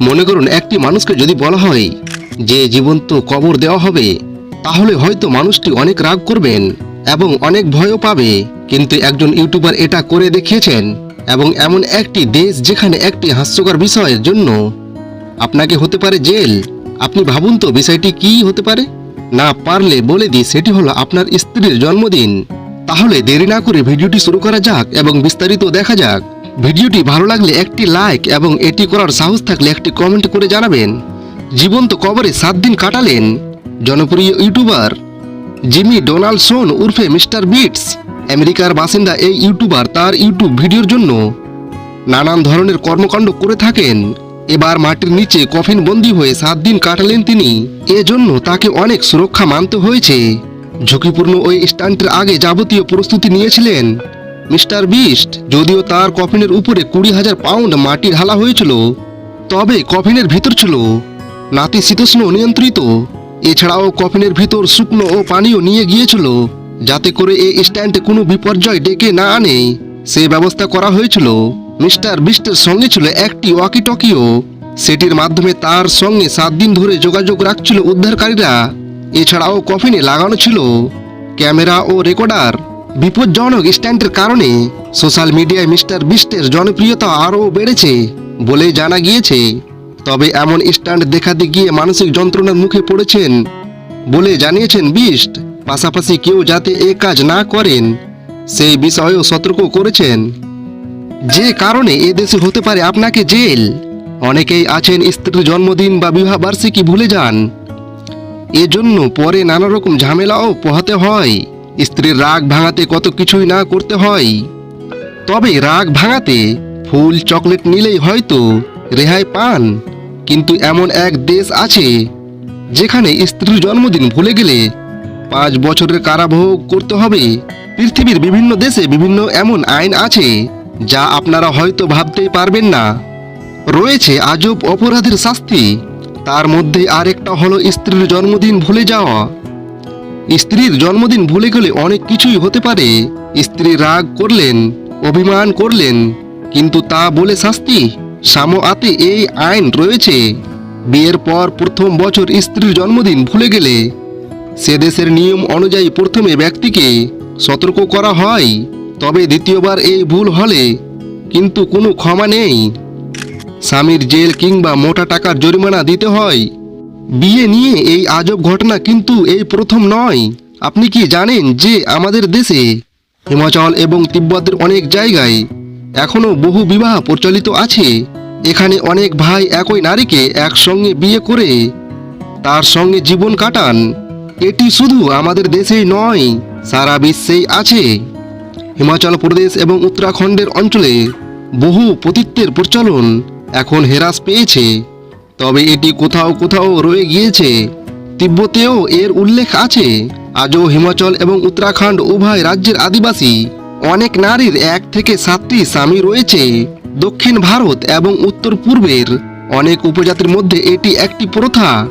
মনে করুন, একটি মানুষকে যদি বলা হয় যে জীবন্ত কবর দেওয়া হবে, তাহলে হয়তো মানুষটি অনেক রাগ করবেন এবং অনেক ভয়ও পাবে। কিন্তু একজন ইউটিউবার এটা করে দেখিয়েছেন এবং এমন একটি দেশ যেখানে একটি হাস্যকর বিষয়ের জন্য আপনাকে হতে পারে জেল। আপনি ভাবুন তো, বিষয়টি কি হতে পারে? না পারলে বলে দিই, সেটি হলো আপনার স্ত্রীর জন্মদিন। তাহলে দেরি না করে ভিডিওটি শুরু করা যাক এবং বিস্তারিত দেখা যাক। ভিডিওটি ভালো লাগলে একটি লাইক এবং এটি করার সাহস থাকলে একটি কমেন্ট করে জানাবেন। জীবন্ত কবরে সাত দিন কাটালেন জনপ্রিয় ইউটিউবার জিমি ডোনাল্ডসন উর্ফে মিস্টার বিটস। আমেরিকার বাসিন্দা এই ইউটিউবার তার ইউটিউব ভিডিওর জন্য নানান ধরনের কর্মকাণ্ড করে থাকেন। এবার মাটির নিচে কফিন বন্দী হয়ে সাত দিন কাটালেন তিনি। এজন্য তাকে অনেক সুরক্ষা মানতে হয়েছে। ঝুঁকিপূর্ণ ওই স্টান্টের আগে যাবতীয় প্রস্তুতি নিয়েছিলেন। মিস্টার বিস্ট, যদিও তার কফিনের উপরে কুড়ি হাজার পাউন্ড মাটি ঢালা হয়েছিল, তবে কফিনের ভিতর ছিল নাতিশীতোষ্ণ নিয়ন্ত্রিত। এছাড়াও কফিনের ভিতর শুকনো ও পানীয় নিয়ে গিয়েছিল, যাতে করে এই স্ট্যান্ডে কোনো বিপর্যয় ডেকে না আনে। সে ব্যবস্থা করা হয়েছিল। মিস্টার বিস্টের সঙ্গে ছিল একটি ওয়াকি টকিও সেটির মাধ্যমে তার সঙ্গে সাত দিন ধরে যোগাযোগ রাখছিল উদ্ধারকারীরা। এছাড়াও কফিনে লাগানো ছিল ক্যামেরা ও রেকর্ডার। বিপজ্জনক স্ট্যান্ডের কারণে সোশ্যাল মিডিয়ায় মিস্টার বিস্টের জনপ্রিয়তা আরও বেড়েছে বলে জানা গিয়েছে। তবে এমন স্ট্যান্ড দেখাতে গিয়ে মানসিক যন্ত্রণার মুখে পড়েছেন বলে জানিয়েছেন বিস্ট। পাশাপাশি কেউ যাতে এ কাজ না করেন সেই বিষয়েও সতর্ক করেছেন। যে কারণে এ দেশে হতে পারে আপনাকে জেল। অনেকেই আছেন স্ত্রীর জন্মদিন বা বিবাহ বার্ষিকী ভুলে যান। এজন্য পরে নানা রকম ঝামেলাও পোহাতে হয়। স্ত্রীর রাগ ভাঙাতে কত কিছুই না করতে হয়। তবে রাগ ভাঙাতে ফুল, চকলেট নিলেই হয়তো রেহাই পান। কিন্তু এমন এক দেশ আছে যেখানে স্ত্রীর জন্মদিন ভুলে গেলে পাঁচ বছরের কারাভোগ করতে হবে। পৃথিবীর বিভিন্ন দেশে বিভিন্ন এমন আইন আছে যা আপনারা হয়তো ভাবতেই পারবেন না। রয়েছে আজব অপরাধের শাস্তি, তার মধ্যে আরেকটা হলো স্ত্রীর জন্মদিন ভুলে যাওয়া। স্ত্রীর জন্মদিন ভুলে গেলে অনেক কিছুই হতে পারে। স্ত্রী রাগ করলেন, অভিমান করলেন, কিন্তু তা বলে শাস্তি সামোয়াতে এই আইন রয়েছে। বিয়ের পর প্রথম বছর স্ত্রীর জন্মদিন ভুলে গেলে সে দেশের নিয়ম অনুযায়ী প্রথমে ব্যক্তিকে সতর্ক করা হয়, তবে দ্বিতীয়বার এই ভুল হলে কিন্তু কোনো ক্ষমা নেই। স্বামীর জেল কিংবা মোটা টাকার জরিমানা দিতে হয় বিয়ে নিয়ে এই আজব ঘটনা কিন্তু এই প্রথম নয়। আপনি কি জানেন যে আমাদের দেশে হিমাচল এবং তিব্বতের অনেক জায়গায় এখনও বহু বিবাহ প্রচলিত আছে। এখানে অনেক ভাই একই নারীকে একসঙ্গে বিয়ে করে তার সঙ্গে জীবন কাটান। এটি শুধু আমাদের দেশেই নয়, সারা বিশ্বেই আছে। হিমাচল প্রদেশ এবং উত্তরাখণ্ডের অঞ্চলে বহু পতিত্বের প্রচলন এখন হ্রাস পেয়েছে। তবে এটি কোথাও কোথাও রয়ে গিয়েছে। তিব্বতেও এর উল্লেখ আছে। আজও হিমাচল এবং উত্তরাখণ্ড উভয় রাজ্যের আদিবাসী। অনেক নারীর এক থেকে সাতটি স্বামী রয়েছে। দক্ষিণ ভারত এবং উত্তর পূর্বের। অনেক উপজাতির মধ্যে এটি একটি প্রথা।